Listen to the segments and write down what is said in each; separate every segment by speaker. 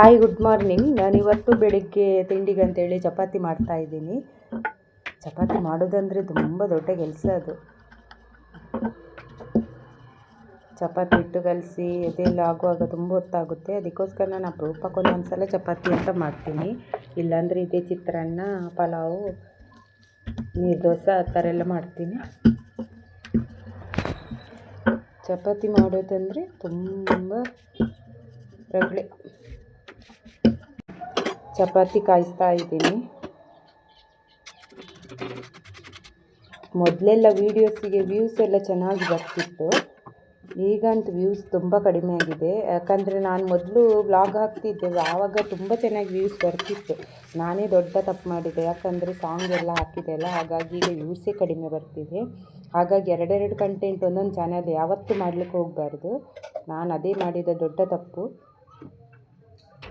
Speaker 1: Hi good morning ನಾನು ಇವತ್ತು ಬೆಳಿಗ್ಗೆ ತಿಂಡಿಗೆ ಅಂತೇಳಿ ಚಪಾತಿ ಮಾಡ್ತಾ ಇದ್ದೀನಿ. ಚಪಾತಿ ಮಾಡೋದಂದರೆ ತುಂಬ ದೊಡ್ಡ ಕೆಲಸ ಅದು. ಚಪಾತಿ ಹಿಟ್ಟು ಕಲಸಿ, ಅದೆಲ್ಲ ಆಗುವಾಗ ತುಂಬ ಹೊತ್ತಾಗುತ್ತೆ. ಅದಕ್ಕೋಸ್ಕರ ನಾನು ಅಪರೂಪಕ್ಕೆ ಒಂದ್ಸಲ ಚಪಾತಿ ಅಂತ ಮಾಡ್ತೀನಿ. ಇಲ್ಲಾಂದರೆ ಇದೇ ಚಿತ್ರಾನ್ನ, ಪಲಾವು, ನೀರು ದೋಸೆ ಆ ಥರ ಎಲ್ಲ ಮಾಡ್ತೀನಿ. ಚಪಾತಿ ಮಾಡೋದಂದರೆ ತುಂಬ ರಗಳೆ. ಚಪಾತಿ ಕಾಯಿಸ್ತಾ ಇದ್ದೀನಿ. ಮೊದಲೆಲ್ಲ ವೀಡಿಯೋಸಿಗೆ ವ್ಯೂಸ್ ಎಲ್ಲ ಚೆನ್ನಾಗಿ ಬರ್ತಿತ್ತು. ಈಗಂತೂ ವ್ಯೂಸ್ ತುಂಬ ಕಡಿಮೆ ಆಗಿದೆ. ಯಾಕಂದರೆ ನಾನು ಮೊದಲು ವ್ಲಾಗ್ ಹಾಕ್ತಿದ್ದೆ. ಆವಾಗ ತುಂಬ ಚೆನ್ನಾಗಿ ವ್ಯೂಸ್ ಬರ್ತಿತ್ತು. ನಾನೇ ದೊಡ್ಡ ತಪ್ಪು ಮಾಡಿದೆ. ಯಾಕಂದರೆ ಸಾಂಗ್ ಎಲ್ಲ ಹಾಕಿದೆ ಅಲ್ಲ, ಹಾಗಾಗಿ ಈಗ ವ್ಯೂಸೇ ಕಡಿಮೆ ಬರ್ತಿದೆ. ಹಾಗಾಗಿ ಎರಡೆರಡು ಕಂಟೆಂಟ್ ಒಂದೊಂದು ಚಾನಲ್ ಯಾವತ್ತೂ ಮಾಡಲಿಕ್ಕೆ ಹೋಗಬಾರ್ದು. ನಾನು ಅದೇ ಮಾಡಿದ ದೊಡ್ಡ ತಪ್ಪು.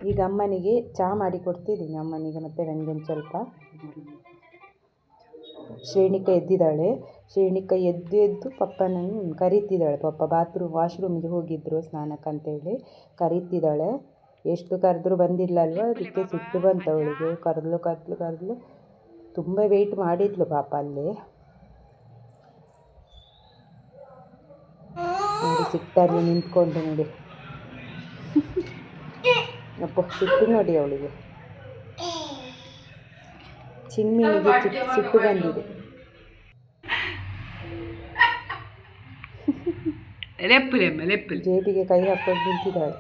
Speaker 1: ಈಗ ಅಮ್ಮನಿಗೆ ಚಹಾ ಮಾಡಿ ಕೊಡ್ತಿದ್ದೀನಿ. ಅಮ್ಮನಿಗೆ ಮತ್ತು ನನಗೊಂದು ಸ್ವಲ್ಪ. ಶ್ರೇಣಿಕ ಎದ್ದಿದ್ದಾಳೆ. ಶ್ರೇಣಿಕ ಎದ್ದು ಎದ್ದು ಪಪ್ಪನನ್ನು ಕರೀತಿದ್ದಾಳೆ. ಪಪ್ಪ ಬಾತ್ರೂಮ್ ವಾಶ್ರೂಮಿಗೆ ಹೋಗಿದ್ದರು ಸ್ನಾನಕ್ಕಂತೇಳಿ ಕರೀತಿದ್ದಾಳೆ. ಎಷ್ಟು ಕರೆದ್ರೂ ಬಂದಿಲ್ಲ ಅಲ್ವಾ ಅದಕ್ಕೆ ಸಿಟ್ಟು ಬಂತು ಅವಳಿಗೆ ಕರೆದ್ಲು ಕರೆದ್ಲು ಕರೆದ್ಲು. ತುಂಬ ವೆಯ್ಟ್ ಮಾಡಿದ್ಲು ಪಾಪ ಅಲ್ಲಿ. ನೋಡಿ, ಸಿಟ್ಟಲ್ಲಿ ನಿಂತ್ಕೊಂಡು ನೋಡಿ. ಅಪ್ಪ ಸಿಟ್ಟು ನೋಡಿ ಅವಳಿಗೆ. ಚಿನ್ಮಿನಿಗೆ ಸಿಟ್ಟು ಬಂದಿದೆ. ಜೇಬಿಗೆ ಕೈ ಹಾಕೊಂಡು ನಿಂತಿದ್ದಾಳೆ.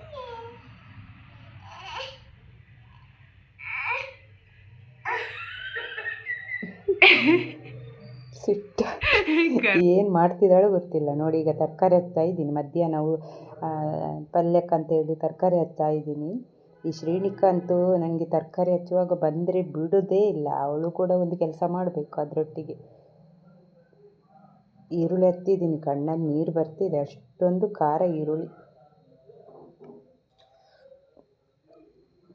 Speaker 1: ಸಿಟ್ಟು. ಏನು ಮಾಡ್ತಿದ್ದಾಳು ಗೊತ್ತಿಲ್ಲ. ನೋಡಿ ಈಗ ತರಕಾರಿ ಹಚ್ತಾ ಇದ್ದೀನಿ. ಮಧ್ಯಾಹ್ನ ಪಲ್ಯಕ್ಕಂತ ಹೇಳಿ ತರಕಾರಿ ಹಚ್ತಾ ಇದ್ದೀನಿ. ಈ ಶ್ರೀನಿಕ್ ಅಂತೂ ನನಗೆ ತರಕಾರಿ ಹಚ್ಚುವಾಗ ಬಂದರೆ ಬಿಡೋದೇ ಇಲ್ಲ. ಅವಳು ಕೂಡ ಒಂದು ಕೆಲಸ ಮಾಡಬೇಕು ಅದರೊಟ್ಟಿಗೆ. ಈರುಳ್ಳಿ ಹತ್ತಿದ್ದೀನಿ. ಕಣ್ಣಲ್ಲಿ ನೀರು ಬರ್ತಿದೆ. ಅಷ್ಟೊಂದು ಖಾರ ಈರುಳ್ಳಿ.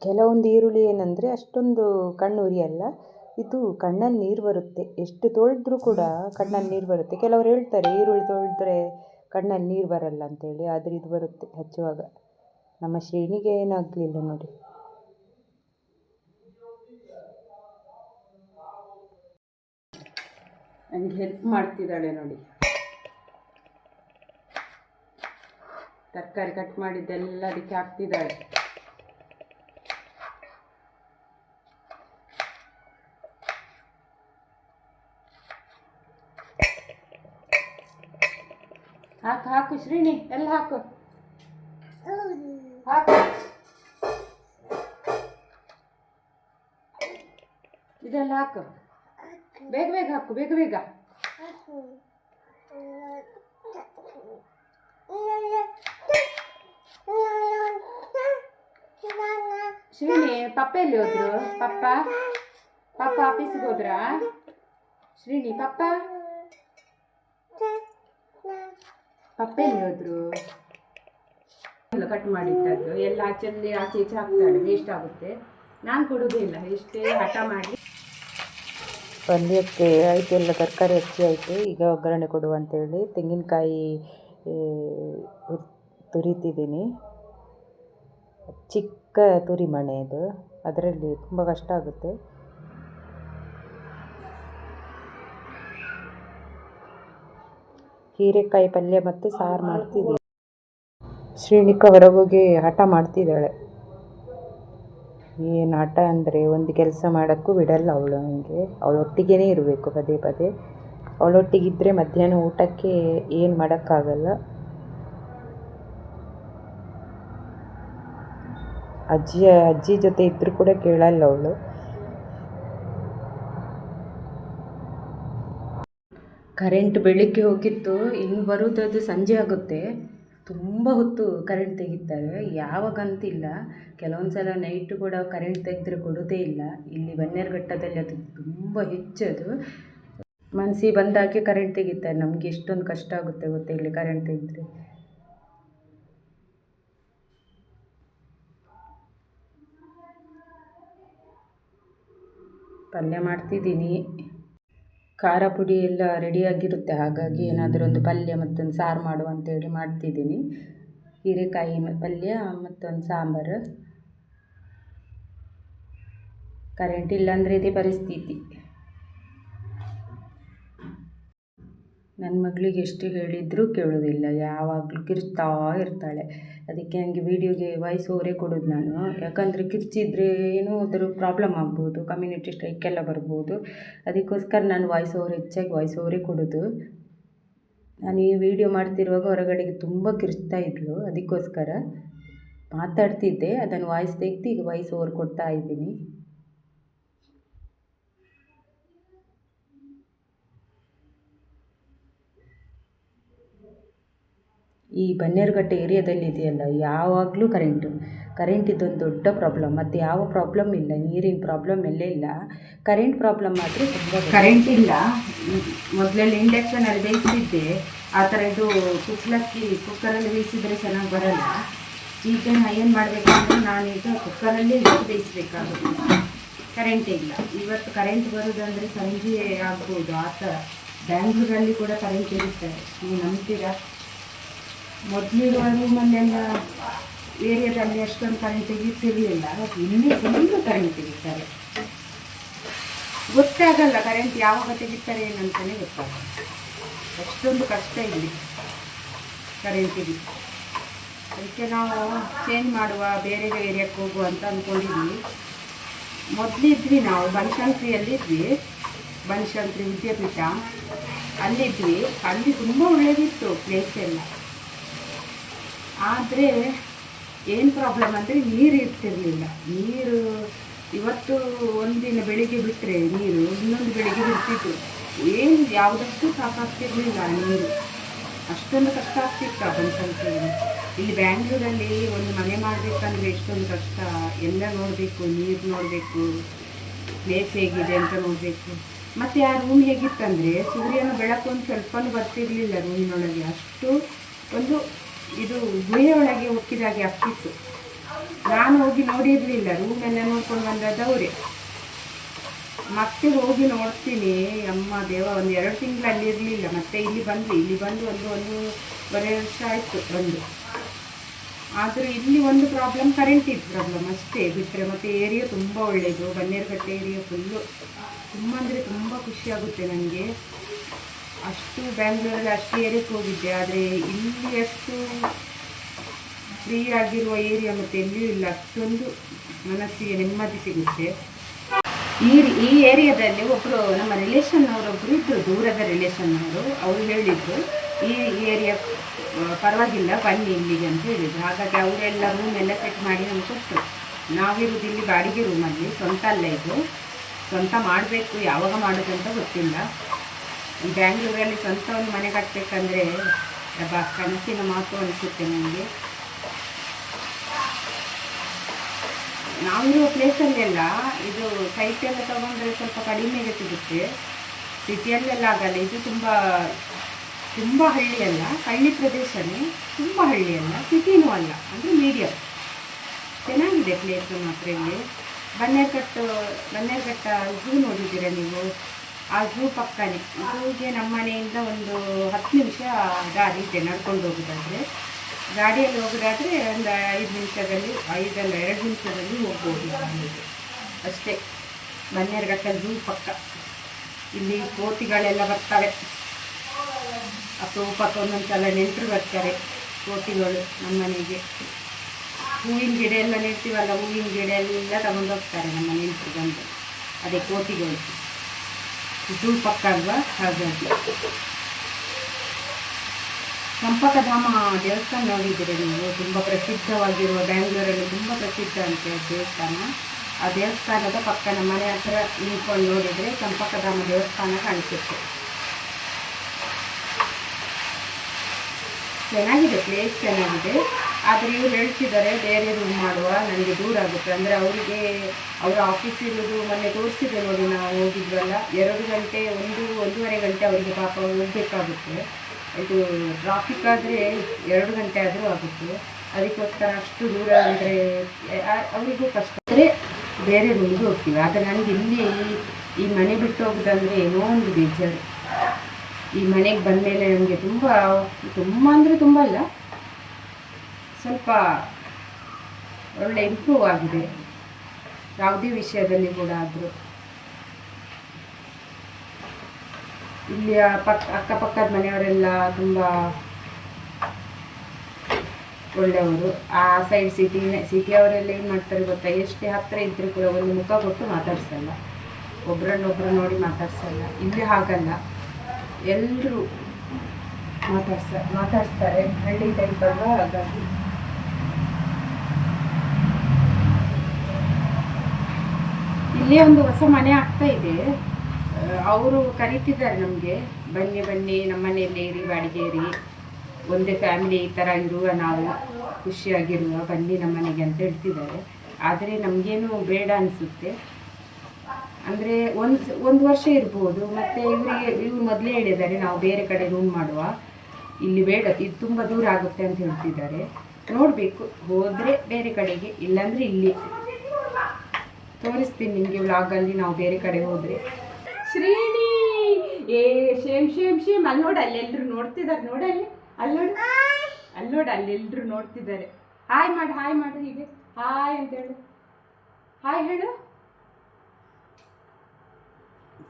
Speaker 1: ಕೆಲವೊಂದು ಈರುಳ್ಳಿ ಏನಂದರೆ ಅಷ್ಟೊಂದು ಕಣ್ಣು ಉರಿಯಲ್ಲ ಇದು ಕಣ್ಣಲ್ಲಿ ನೀರು ಬರುತ್ತೆ. ಎಷ್ಟು ತೊಳೆದ್ರೂ ಕೂಡ ಕಣ್ಣಲ್ಲಿ ನೀರು ಬರುತ್ತೆ. ಕೆಲವರು ಹೇಳ್ತಾರೆ, ಈರುಳ್ಳಿ ತೊಳೆದ್ರೆ ಕಣ್ಣಲ್ಲಿ ನೀರು ಬರಲ್ಲ ಅಂತೇಳಿ. ಆದರೆ ಇದು ಬರುತ್ತೆ ಹಚ್ಚುವಾಗ. ನಮ್ಮ ಶ್ರೇಣಿಗೆ ಏನಾಗಲಿಲ್ಲ ನೋಡಿ. ನನಗೆ ಹೆಲ್ಪ್ ಮಾಡ್ತಿದ್ದಾಳೆ ನೋಡಿ. ತರಕಾರಿ ಕಟ್ ಮಾಡಿದ್ದೆಲ್ಲ ಅದಕ್ಕೆ ಹಾಕ್ತಿದ್ದಾಳೆ. ಹಾಕು ಹಾಕು ಶ್ರೀನಿ ಎಲ್ಲ ಹಾಕು. ಹಾಕು. ಇದೆಲ್ಲ ಹಾಕು. ಬೇಗ ಬೇಗ ಹಾಕು, ಬೇಗ ಬೇಗ. ಶ್ರೀನಿ, ಪಪ್ಪ ಎಲ್ಲಿ ಹೋದ್ರು? ಪಪ್ಪ? ಪಪ್ಪ ಆಫೀಸಿಗೆ ಹೋದ್ರಾ? ಶ್ರೀನಿ, ಪಪ್ಪ? ಪಪ್ಪ ಎಲ್ಲಿ ಹೋದ್ರು? ಕಟ್ ಮಾಡಿಟ್ಟದ್ದು. ಎಲ್ಲ ಆಚೆಲ್ಲಿ ಆಚೆ ಈಚೆ ಹಾಕ್ತಾಳೆ ವೇಸ್ಟ್ ಆಗುತ್ತೆ. ನಾನು ಕೊಡುವುದಿಲ್ಲ ಎಷ್ಟೇ ಹಠ ಮಾಡಿ. ಪಲ್ಯಕ್ಕೆ ಆಯಿತು, ಎಲ್ಲ ತರಕಾರಿ ಹೆಚ್ಚಿ ಆಯಿತು. ಈಗ ಒಗ್ಗರಣೆ ಕೊಡುವಂಥೇಳಿ ತೆಂಗಿನಕಾಯಿ ತುರಿತಿದ್ದೀನಿ. ಚಿಕ್ಕ ತುರಿ ಮಣೆ ಇದು. ಅದರಲ್ಲಿ ತುಂಬ ಕಷ್ಟ ಆಗುತ್ತೆ. ಹೀರೆಕಾಯಿ ಪಲ್ಯ ಮತ್ತು ಸಾರು ಮಾಡ್ತಿದ್ದೀನಿ. ಶ್ರೀನಿಕ ಹೊರಗೋಗಿ ಹಠ ಮಾಡ್ತಿದ್ದಾಳೆ. ಏನು ಹಠ ಅಂದರೆ ಒಂದು ಕೆಲಸ ಮಾಡೋಕ್ಕೂ ಬಿಡಲ್ಲ ಅವಳು ನನಗೆ ಅವಳೊಟ್ಟಿಗೇ ಇರಬೇಕು ಪದೇ ಪದೇ. ಅವಳೊಟ್ಟಿಗಿದ್ದರೆ ಮಧ್ಯಾಹ್ನ ಊಟಕ್ಕೆ ಏನು ಮಾಡೋಕ್ಕಾಗಲ್ಲ. ಅಜ್ಜಿ ಅಜ್ಜಿ ಜೊತೆ ಇದ್ದರೂ ಕೂಡ ಕೇಳಲ್ಲ ಅವಳು. ಕರೆಂಟ್ ಬೆಳಿಗ್ಗೆ ಹೋಗಿತ್ತು, ಇನ್ನು ಬರುವುದದು ಸಂಜೆ ಆಗುತ್ತೆ. ತುಂಬ ಹೊತ್ತು ಕರೆಂಟ್ ತೆಗಿತಾರೆ. ಯಾವಾಗಂತಿಲ್ಲ ಕೆಲವೊಂದು ಸಲ ನೈಟು ಕೂಡ ಕರೆಂಟ್ ತೆಗೆದ್ರೆ ಕೊಡೋದೇ ಇಲ್ಲ. ಇಲ್ಲಿ ಬನ್ನೇರುಘಟ್ಟದಲ್ಲಿ ಅದು ತುಂಬ ಹೆಚ್ಚದು. ಮನಸ್ಸಿಗೆ ಬಂದಾಗೆ ಕರೆಂಟ್ ತೆಗಿತಾರೆ. ನಮಗೆ ಎಷ್ಟೊಂದು ಕಷ್ಟ ಆಗುತ್ತೆ ಗೊತ್ತಾ ಇಲ್ಲಿ ಕರೆಂಟ್ ತೆಗೆದ್ರೆ. ಪಲ್ಯ ಮಾಡ್ತಿದ್ದೀನಿ. ಖಾರ ಪುಡಿ ಎಲ್ಲ ರೆಡಿಯಾಗಿರುತ್ತೆ ಹಾಗಾಗಿ ಏನಾದರೂ ಒಂದು ಪಲ್ಯ ಮತ್ತೊಂದು ಸಾರು ಮಾಡು ಅಂತೇಳಿ ಮಾಡ್ತಿದ್ದೀನಿ. ಹೀರೆಕಾಯಿ ಪಲ್ಯ ಮತ್ತೊಂದು ಸಾಂಬಾರು.
Speaker 2: ಕರೆಂಟ್ ಇಲ್ಲಾಂದರೆ ಇದೇ ಪರಿಸ್ಥಿತಿ. ನನ್ನ ಮಗಳಿಗೆ ಎಷ್ಟು ಹೇಳಿದರೂ ಕೇಳೋದಿಲ್ಲ. ಯಾವಾಗಲೂ ಕಿರ್ಚ್ತಾ ಇರ್ತಾಳೆ. ಅದಕ್ಕೆ ನನಗೆ ವೀಡಿಯೋಗೆ ವಾಯ್ಸ್ ಓವರೇ ಕೊಡೋದು ನಾನು. ಯಾಕಂದರೆ ಕಿರ್ಚಿದ್ರೆ ಏನೋ ಅದರ ಪ್ರಾಬ್ಲಮ್ ಆಗ್ಬೋದು. ಕಮ್ಯುನಿಟಿ ಸ್ಟ್ರೈಕೆಲ್ಲ ಬರ್ಬೋದು. ಅದಕ್ಕೋಸ್ಕರ ನಾನು ವಾಯ್ಸ್ ಓವರ್ ಹೆಚ್ಚಾಗಿ ವಾಯ್ಸ್ ಓವರೇ ಕೊಡೋದು. ನಾನು ಈ ವಿಡಿಯೋ ಮಾಡ್ತಿರುವಾಗ ಹೊರಗಡೆಗೆ ತುಂಬ ಕಿರ್ಚ್ತಾ ಇದ್ಲು. ಅದಕ್ಕೋಸ್ಕರ ಮಾತಾಡ್ತಿದ್ದೆ. ಅದನ್ನು ವಾಯ್ಸ್ ತೆಗೆದು ಈಗ ವಾಯ್ಸ್ ಓವರ್ ಕೊಡ್ತಾ ಇದ್ದೀನಿ. ಈ ಬನ್ನೇರುಘಟ್ಟೆ ಏರಿಯಾದಲ್ಲಿ ಇದೆಯಲ್ಲ, ಯಾವಾಗಲೂ ಕರೆಂಟು ಕರೆಂಟ್ ಇದೊಂದು ದೊಡ್ಡ ಪ್ರಾಬ್ಲಮ್ ಮತ್ತು ಯಾವ ಪ್ರಾಬ್ಲಮ್ ಇಲ್ಲ, ನೀರಿನ ಪ್ರಾಬ್ಲಮ್ ಎಲ್ಲೇ ಇಲ್ಲ. ಕರೆಂಟ್ ಪ್ರಾಬ್ಲಮ್ ಮಾತ್ರ ತುಂಬ
Speaker 1: ಕರೆಂಟ್ ಇಲ್ಲ. ಮೊದಲೆಲ್ಲ ಇಂಡಕ್ಷನಲ್ಲಿ ಬೇಯಿಸ್ತಿದ್ದೆ. ಆ ಥರ ಇದು ಕುಕ್ಲಕ್ಕಿ ಕುಕ್ಕರಲ್ಲಿ ಬೇಯಿಸಿದರೆ ಚೆನ್ನಾಗಿ ಬರಲ್ಲ. ಈಗ ಏನು ಮಾಡಬೇಕಂದ್ರೆ ನಾನೀಗ ಕುಕ್ಕರಲ್ಲಿ ಇಟ್ಟು ಬೇಯಿಸಬೇಕಾಗುತ್ತೆ. ಕರೆಂಟ್ ಇಲ್ಲ. ಇವತ್ತು ಕರೆಂಟ್ ಬರೋದಂದರೆ ಸಂಜೆ ಆಗ್ಬೋದು. ಆ ಥರ. ಬ್ಯಾಂಗ್ಳೂರಲ್ಲಿ ಕೂಡ ಕರೆಂಟ್ ಇರುತ್ತೆ. ನೀವು ನಂಬ್ತೀರಾ? ಮೊದಲಿರುವ ರೂಮಲ್ಲೆಲ್ಲ ಏರಿಯಾದಲ್ಲಿ ಅಷ್ಟೊಂದು ಕರೆಂಟ್ ತೆಗೀತಿರ್ಲಿಲ್ಲ ಇಲ್ಲಿ. ಫುಲ್ಲು ಕರೆಂಟ್ ತೆಗಿತಾರೆ. ಗೊತ್ತಾಗಲ್ಲ ಕರೆಂಟ್ ಯಾವಾಗ ತೆಗಿತಾರೆ ಏನಂತಲೇ ಗೊತ್ತಾಗಲ್ಲ. ಅಷ್ಟೊಂದು ಕಷ್ಟ ಇಲ್ಲಿ ಕರೆಂಟಿಗೆ ಅದಕ್ಕೆ ನಾವು ಚೇಂಜ್ ಮಾಡುವ, ಬೇರೆ ಏರಿಯಾಕ್ಕೆ ಹೋಗುವ ಅಂತ ಅಂದ್ಕೊಂಡಿದ್ವಿ ಮೊದಲಿದ್ವಿ ನಾವು ಬನಶಂಕರಿಯಲ್ಲಿ ಇದ್ವಿ ಬನಶಂಕರಿ ವಿದ್ಯಾಪೀಠ ಅಲ್ಲಿದ್ವಿ. ಅಲ್ಲಿ ತುಂಬ ಒಳ್ಳೆಯದಿತ್ತು ಪ್ಲೇಸ್ ಎಲ್ಲ. ಆದರೆ ಏನು ಪ್ರಾಬ್ಲಮ್ ಅಂದರೆ ನೀರು ಇರ್ತಿರಲಿಲ್ಲ. ನೀರು ಇವತ್ತು ಒಂದಿನ ಬೆಳಿಗ್ಗೆ ಬಿಟ್ಟರೆ ನೀರು ಇನ್ನೊಂದು ಬೆಳಿಗ್ಗೆ ಬಿಡ್ತಿತ್ತು. ಏನು ಯಾವುದಷ್ಟು ಸಾಕಾಗ್ತಿರಲಿಲ್ಲ ನೀರು. ಅಷ್ಟೊಂದು ಕಷ್ಟ ಆಗ್ತಿತ್ತು ಬನಶಂಕರಿಯಲ್ಲಿ ಇಲ್ಲಿ ಬ್ಯಾಂಗ್ಳೂರಲ್ಲಿ ಒಂದು ಮನೆ ಮಾಡಬೇಕಂದ್ರೆ ಎಷ್ಟೊಂದು ಕಷ್ಟ. ಎಲ್ಲ ನೋಡಬೇಕು, ನೀರು ನೋಡಬೇಕು ಪ್ಲೇಸ್ ಹೇಗಿದೆ ಅಂತ ನೋಡಬೇಕು. ಮತ್ತು ಆ ರೂಮ್ ಹೇಗಿತ್ತಂದರೆ ಸೂರ್ಯನ ಬೆಳಕು ಒಂದು ಸ್ವಲ್ಪನೂ ಬರ್ತಿರಲಿಲ್ಲ ರೂಮಿನೊಳಗೆ ಅಷ್ಟು ಒಂದು ಇದು ಗುಹೆ ಒಳಗೆ ಹುಟ್ಟಿದಾಗೆ ಆಗ್ತಿತ್ತು ನಾನು ಹೋಗಿ ನೋಡಿರಲಿಲ್ಲ ಎಲ್ಲ ನೋಡ್ಕೊಂಡು ಬಂದದ್ದವರೇ ಮತ್ತೆ ಹೋಗಿ ನೋಡ್ತೀನಿ, ಅಮ್ಮ ದೇವ, ಒಂದು ಎರಡು ತಿಂಗಳು ಅಲ್ಲಿ ಇರಲಿಲ್ಲ, ಮತ್ತೆ ಇಲ್ಲಿ ಬಂದ್ವಿ, ಇಲ್ಲಿ ಬಂದು ಒಂದು ಒಂದೂವರೆ ವರ್ಷ ಆಯಿತು ಬಂದು. ಆದರೂ ಇಲ್ಲಿ ಒಂದು ಪ್ರಾಬ್ಲಮ್ ಕರೆಂಟ್ ಇತ್ತು ಪ್ರಾಬ್ಲಮ್ ಅಷ್ಟೇ ಬಿಟ್ಟರೆ ಮತ್ತು ಏರಿಯಾ ತುಂಬ ಒಳ್ಳೆಯದು ಬನ್ನೇರುಘಟ್ಟೆ ಏರಿಯಾ ಫುಲ್ಲು ತುಂಬ ಅಂದರೆ ತುಂಬ ಖುಷಿಯಾಗುತ್ತೆ ನನಗೆ ಅಷ್ಟು ಬ್ಯಾಂಗ್ಳೂರಲ್ಲಿ ಅಷ್ಟು ಏರಿಯಾಕ್ಕೆ ಹೋಗಿದ್ದೆ, ಆದರೆ ಇಲ್ಲಿ ಅಷ್ಟು ಫ್ರೀ ಆಗಿರುವ ಏರಿಯಾ ಮತ್ತು ಎಲ್ಲಿಯೂ ಇಲ್ಲ. ಅಷ್ಟೊಂದು ಮನಸ್ಸಿಗೆ ನೆಮ್ಮದಿ ಸಿಗುತ್ತೆ. ಈ ಈ ಏರಿಯಾದಲ್ಲಿ ಒಬ್ಬರು ನಮ್ಮ ರಿಲೇಷನ್ ಅವರೊಬ್ಬರು ಇದ್ದರು ದೂರದ ರಿಲೇಷನ್ ಅವರು. ಅವರು ಹೇಳಿದ್ರು, ಈ ಏರಿಯಾ ಪರವಾಗಿಲ್ಲ, ಬನ್ನಿ ಇಲ್ಲಿಗೆ ಅಂತ ಹೇಳಿದ್ರು. ಹಾಗಾಗಿ ಅವರೆಲ್ಲ ರೂಮ್ ಎಲ್ಲ ಸೆಟ್ ಮಾಡಿ ನಮ್ಗೆ ಕೊಟ್ಟರು ನಾವಿರೋದು ಇಲ್ಲಿ ಬಾಡಿಗೆ ರೂಮಲ್ಲಿ ಸ್ವಂತ ಅಲ್ಲ ಇದು. ಸ್ವಂತ ಮಾಡಬೇಕು, ಯಾವಾಗ ಮಾಡೋದಂತ ಗೊತ್ತಿಲ್ಲ. ಈ ಬ್ಯಾಂಗ್ಳೂರಲ್ಲಿ ಸ್ವಂತ ಒಂದು ಮನೆ ಕಟ್ಟಬೇಕಂದ್ರೆ ಬಾ ಕನಸಿನ ಮಾತು ಅನಿಸುತ್ತೆ ನನಗೆ. ನಾವಿರುವ ಪ್ಲೇಸಲ್ಲೆಲ್ಲ ಇದು ಸೈಟ್ ಎಲ್ಲ ತಗೊಂಡ್ರೆ ಸ್ವಲ್ಪ ಕಡಿಮೆಗೆ ಸಿಗುತ್ತೆ. ಸಿಟಿಯಲ್ಲೆಲ್ಲ ಆಗಲ್ಲ, ಇದು ತುಂಬ ತುಂಬ ಹಳ್ಳಿಯಲ್ಲ, ಹಳ್ಳಿ ಪ್ರದೇಶನೇ, ತುಂಬ ಹಳ್ಳಿಯಲ್ಲ ಸಿಟಿನೂ ಅಲ್ಲ, ಅಂದರೆ ಮೀಡಿಯಮ್ ಚೆನ್ನಾಗಿದೆ ಪ್ಲೇಸ್ ಮಾತ್ರ ಇಲ್ಲಿ. ಬನ್ನೇರ್ಘಟ್ಟ ಬನ್ನೇರ್ಘಟ್ಟ ಝೂ ನೋಡಿದ್ದೀರಾ ನೀವು? ಆ ಪಕ್ಕನೆ ಪಕ್ಕನೇ ನಮ್ಮ ಮನೆಯಿಂದ ಒಂದು ಹತ್ತು ನಿಮಿಷ ದಾರಿ ಇದೆ, ನಡ್ಕೊಂಡು ಹೋಗೋದಾದರೆ. ಗಾಡಿಯಲ್ಲಿ ಹೋಗೋದಾದರೆ ಒಂದು ಐದು ನಿಮಿಷದಲ್ಲಿ ಐದಲ್ಲ ಎರಡು ನಿಮಿಷದಲ್ಲಿ ಹೋಗ್ಬೋದು ಅಲ್ಲಿಗೆ ಅಷ್ಟೇ. ಬನ್ನೇರ್ಘಟ್ಟ ಝೂ ಪಕ್ಕ ಇಲ್ಲಿ ಕೋತಿಗಳೆಲ್ಲ ಬರ್ತವೆ. ಅಪರೂಪಕ್ಕೆ ಒಂದೊಂದು ಸಲ ನೆಂಟರು ಬರ್ತಾರೆ, ಕೋತಿಗಳು ನಮ್ಮ ಮನೆಗೆ. ಹೂವಿನ ಗಿಡ ಎಲ್ಲ ನೆಡ್ತೀವಲ್ಲ, ಹೂವಿನ ಗಿಡ ಎಲ್ಲ ತಗೊಂಡೋಗ್ತಾರೆ ನಮ್ಮ ನೆಂಟರು ಬಂದು. ಅದೇ ಕೋತಿಗಳು. ಝೂ ಪಕ್ಕ ಅಲ್ವಾ? ಹಾಗಾಗಿ ಚಂಪಕಧಾಮ ದೇವಸ್ಥಾನ ನೋಡಿದ್ದೀರಿ ನೀವು. ತುಂಬ ಪ್ರಸಿದ್ಧವಾಗಿರುವ ಬ್ಯಾಂಗ್ಳೂರಲ್ಲಿ ತುಂಬ ಪ್ರಸಿದ್ಧ ಅಂತೆ ದೇವಸ್ಥಾನ. ಆ ದೇವಸ್ಥಾನದ ಪಕ್ಕ ನಮ್ಮ ಮನೆ ಹತ್ರ ನಿಂತ್ಕೊಂಡು ನೋಡಿದರೆ ಚಂಪಕಧಾಮ ದೇವಸ್ಥಾನ ಕಾಣಿಸುತ್ತೆ. ಚೆನ್ನಾಗಿದೆ ಪ್ಲೇಸ್ ಚೆನ್ನಾಗಿದೆ. ಆದರೆ ಇವ್ರು ಹೇಳ್ತಿದ್ದಾರೆ, ಬೇರೆ ರೂಮ್ ಮಾಡುವ ನನಗೆ ದೂರ ಆಗುತ್ತೆ. ಅಂದರೆ ಅವರಿಗೆ, ಅವರ ಆಫೀಸ್ ಇರೋದು ಮೊನ್ನೆ ತೋರಿಸಿದೆ ನೋಡಿ ನಾವು, ಹೋಗಿದ್ವಲ್ಲ. ಎರಡು ಗಂಟೆ, ಒಂದು, ಒಂದೂವರೆ ಗಂಟೆ ಅವರಿಗೆ ಪಾಪ ಹೋಗಬೇಕಾಗುತ್ತೆ. ಇದು ಟ್ರಾಫಿಕ್ ಆದರೆ ಎರಡು ಗಂಟೆ ಆದರೂ ಆಗುತ್ತೆ. ಅದಕ್ಕೋಸ್ಕರ ಅಷ್ಟು ದೂರ ಅಂದರೆ ಅವರಿಗೂ ಕಷ್ಟ. ಆದರೆ ಬೇರೆ ರೂಮ್ಗೆ ಹೋಗ್ತೀವಿ. ಆದರೆ ನನಗೆ ಇಲ್ಲಿ ಈ- ಮನೆ ಬಿಟ್ಟು ಹೋಗೋದಂದರೆ ಏನೋ ಒಂದು ಬೇಜಾರು. ಈ ಮನೆಗೆ ಬಂದಮೇಲೆ ನನಗೆ ತುಂಬ ತುಂಬ ಅಂದರೆ ತುಂಬ ಅಲ್ಲ. ಸ್ವಲ್ಪ ಒಳ್ಳೆ ಇಂಪ್ರೂವ್ ಆಗಿದೆ. ಯಾವುದೇ ವಿಷಯದಲ್ಲಿ ಕೂಡ ಆದರೂ. ಇಲ್ಲಿಯ ಪಕ್ಕ ಅಕ್ಕಪಕ್ಕದ ಮನೆಯವರೆಲ್ಲ ತುಂಬ ಒಳ್ಳೆಯವರು. ಆ ಸೈಡ್ ಸಿಟಿ ಸಿಟಿಯವರೆಲ್ಲ ಏನು ಮಾಡ್ತಾರೆ ಗೊತ್ತಾ? ಎಷ್ಟೇ ಹತ್ತಿರ ಇದ್ದರೂ ಕೂಡ ಒಂದು ಮುಖ ಕೊಟ್ಟು ಮಾತಾಡ್ಸಲ್ಲ. ಒಬ್ರನ್ನೊಬ್ಬರು ನೋಡಿ ಮಾತಾಡ್ಸಲ್ಲ. ಇಲ್ಲಿ ಹಾಗಲ್ಲ. ಎಲ್ಲರೂ ಮಾತಾಡ್ಸ, ಮಾತಾಡ್ಸ್ತಾರೆ. ಹಳ್ಳಿ ಟೈಪ್ ಅಲ್ವಾ? ಹಾಗಾಗಿ ಇಲ್ಲೇ ಒಂದು ಹೊಸ ಮನೆ ಆಗ್ತಾ ಇದೆ. ಅವರು ಕರೀತಿದ್ದಾರೆ ನಮಗೆ, ಬನ್ನಿ ಬನ್ನಿ, ನಮ್ಮ ಮನೆಯಲ್ಲಿ ಇರಿ ಬಾಡಿಗೆರಿ ಒಂದೇ ಫ್ಯಾಮಿಲಿ ಈ ಥರ ಇರುವ ನಾವು ಖುಷಿಯಾಗಿರುವ, ಬನ್ನಿ ನಮ್ಮ ಮನೆಗೆ ಅಂತ ಹೇಳ್ತಿದ್ದಾರೆ. ಆದರೆ ನಮಗೇನು ಬೇಡ ಅನಿಸುತ್ತೆ. ಅಂದರೆ ಒಂದು ಒಂದು ವರ್ಷ ಇರ್ಬೋದು, ಮತ್ತು ಇವರಿಗೆ, ಇವ್ರು ಮೊದಲೇ ಹೇಳಿದ್ದಾರೆ, ನಾವು ಬೇರೆ ಕಡೆ ರೂಮ್ ಮಾಡುವ. ಇಲ್ಲಿ ಬೇಡ, ಇದು ತುಂಬ ದೂರ ಆಗುತ್ತೆ ಅಂತ ಹೇಳ್ತಿದ್ದಾರೆ. ನೋಡಬೇಕು, ಹೋದರೆ ಬೇರೆ ಕಡೆಗೆ, ಇಲ್ಲಾಂದರೆ ಇಲ್ಲಿ. ತೋರಿಸ್ತೀನಿ ನಿಮಗೆ ವ್ಲಾಗಲ್ಲಿ ನಾವು ಬೇರೆ ಕಡೆ ಹೋದರೆ. ಶ್ರೀನಿ ಏ, ಶೇಮ್ ಶೇಮ್ ಶೇಮ್. ಅಲ್ಲಿ ನೋಡು ಅಲ್ಲೆಲ್ಲರೂ ನೋಡ್ತಿದ್ದಾರೆ ನೋಡಲ್ಲಿ? ಅಲ್ಲಿ ನೋಡು. ಅಲ್ಲಿ ನೋಡು ಅಲ್ಲೆಲ್ಲರೂ ನೋಡ್ತಿದ್ದಾರೆ ಹಾಯ್ ಮಾಡು ಹಾಯ್ ಮಾಡು ಹೀಗೆ. ಹಾಯ್ ಅಂತ ಹೇಳು. ಹಾಯ್ ಹೇಳು.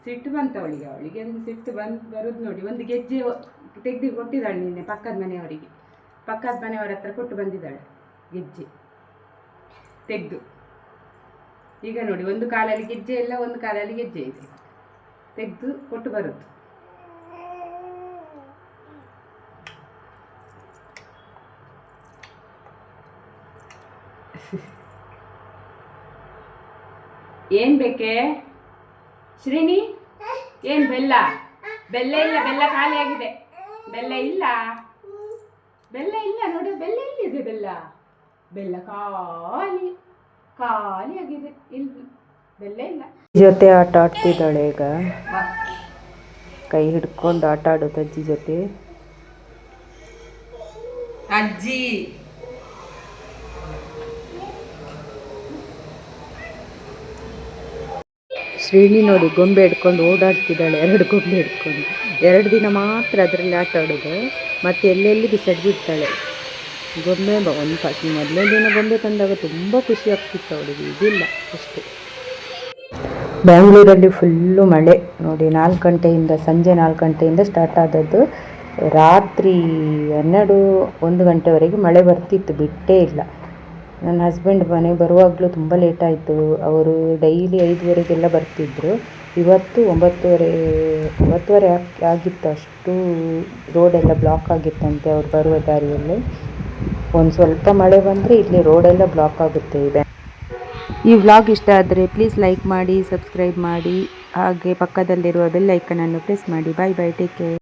Speaker 1: ಸಿಟ್ಟು ಬಂತ ಅವಳಿಗೆ. ಅವಳಿಗೆ ಒಂದು ಸಿಟ್ಟು ಬಂದು, ಬರೋದು ನೋಡಿ. ಒಂದು ಗೆಜ್ಜೆ ತೆಗೆದು ಕೊಟ್ಟಿದ್ದಾಳೆ ನಿನ್ನೆ ಪಕ್ಕದ ಮನೆಯವರಿಗೆ. ಪಕ್ಕದ ಮನೆಯವರ ಹತ್ರ ಕೊಟ್ಟು ಬಂದಿದ್ದಾಳೆ ಗೆಜ್ಜೆ. ತೆಗೆದು. ಈಗ ನೋಡಿ, ಒಂದು ಕಾಲಲ್ಲಿ ಗೆಜ್ಜೆ ಇಲ್ಲ, ಒಂದು ಕಾಲಲ್ಲಿ ಗೆಜ್ಜೆ ಇದೆ. ತೆಗೆದು ಕೊಟ್ಟು ಬರುತ್ತೆ ಏನ್ ಬೇಕೆ? ಶ್ರೀನಿ, ಏನ್ ಬೆಲ್ಲ? ಬೆಲ್ಲ ಇಲ್ಲ, ಬೆಲ್ಲ ಖಾಲಿ ಆಗಿದೆ. ಬೆಲ್ಲ ಇಲ್ಲ? ಬೆಲ್ಲ ಇಲ್ಲ ನೋಡಿ, ಬೆಲ್ಲ ಎಲ್ಲಿದೆ ಬೆಲ್ಲ? ಬೆಲ್ಲ ಖಾಲಿ. ಖಾಲಿ ಆಗಿದೆ ಇಲ್ಲ ಬೆಲ್ಲ ಇಲ್ಲ.
Speaker 2: ಜೊತೆ ಆಟ ಆಡ್ತಿದ್ದಾಳೆ ಈಗ. ಕೈ ಹಿಡ್ಕೊಂಡು ಆಟ ಆಡೋದು ಅಜ್ಜಿ ಜೊತೆ.
Speaker 1: ಅಜ್ಜಿ.
Speaker 2: ಶ್ರೇಣಿ ನೋಡಿ ಗೊಂಬೆ ಹಿಡ್ಕೊಂಡು ಓಡಾಡ್ತಿದ್ದಾಳೆ. ಎರಡು ಗೊಂಬೆ ಹಿಡ್ಕೊಂಡು. ಎರಡು ದಿನ ಮಾತ್ರ ಅದರಲ್ಲಿ ಆಟ ಆಡೋದು. ಮತ್ತೆ ಎಲ್ಲೆಲ್ಲಿ ಬಿಸಾಡ್ಬಿಡ್ತಾಳೆ. ಗೊಂಬೆ ಒಂದು ಪಾಟಿ ಮೊದಲನೇ ದಿನ ಗೊಂಬೆ ತಂದಾಗ ತುಂಬ ಖುಷಿ ಆಗ್ತಿತ್ತು ಅವಳಿಗೆ. ಇದಿಲ್ಲ, ಅಷ್ಟೇ. ಬ್ಯಾಂಗ್ಳೂರಲ್ಲಿ ಫುಲ್ಲು ಮಳೆ. ನೋಡಿ, ನಾಲ್ಕು ಗಂಟೆಯಿಂದ ಸಂಜೆ ನಾಲ್ಕು ಗಂಟೆಯಿಂದ ಸ್ಟಾರ್ಟ್ ಆದದ್ದು. ರಾತ್ರಿ ಹನ್ನೆರಡು, ಒಂದು ಗಂಟೆವರೆಗೆ ಮಳೆ ಬರ್ತಿತ್ತು, ಬಿಟ್ಟೇ ಇಲ್ಲ. ನನ್ನ ಹಸ್ಬೆಂಡ್ ಮನೆಗೆ ಬರುವಾಗಲೂ ತುಂಬ ಲೇಟ್ ಆಯಿತು. ಅವರು ಡೈಲಿ ಐದುವರೆಗೆಲ್ಲ ಬರ್ತಿದ್ದರು ಇವತ್ತು ಒಂಬತ್ತುವರೆ ಒಂಬತ್ತುವರೆ ಆಗ್- ಆಗಿತ್ತು. ಅಷ್ಟು ರೋಡೆಲ್ಲ ಬ್ಲಾಕ್ ಆಗಿತ್ತಂತೆ ಅವ್ರು ಬರುವ ದಾರಿಯಲ್ಲಿ. ಒಂದು ಸ್ವಲ್ಪ ಮಳೆ ಬಂದರೆ ಇಲ್ಲಿ ರೋಡೆಲ್ಲ ಬ್ಲಾಕ್ ಆಗುತ್ತೆ ಇದೆ ಈ ವ್ಲಾಗ್ ಇಷ್ಟ ಆದರೆ ಪ್ಲೀಸ್ ಲೈಕ್ ಮಾಡಿ ಸಬ್ಸ್ಕ್ರೈಬ್ ಮಾಡಿ, ಹಾಗೆ ಪಕ್ಕದಲ್ಲಿರುವ ಬೆಲ್ ಐಕನನ್ನು ಪ್ರೆಸ್ ಮಾಡಿ. ಬಾಯ್ ಬಾಯ್ ಟೇಕ್ ಕೇರ್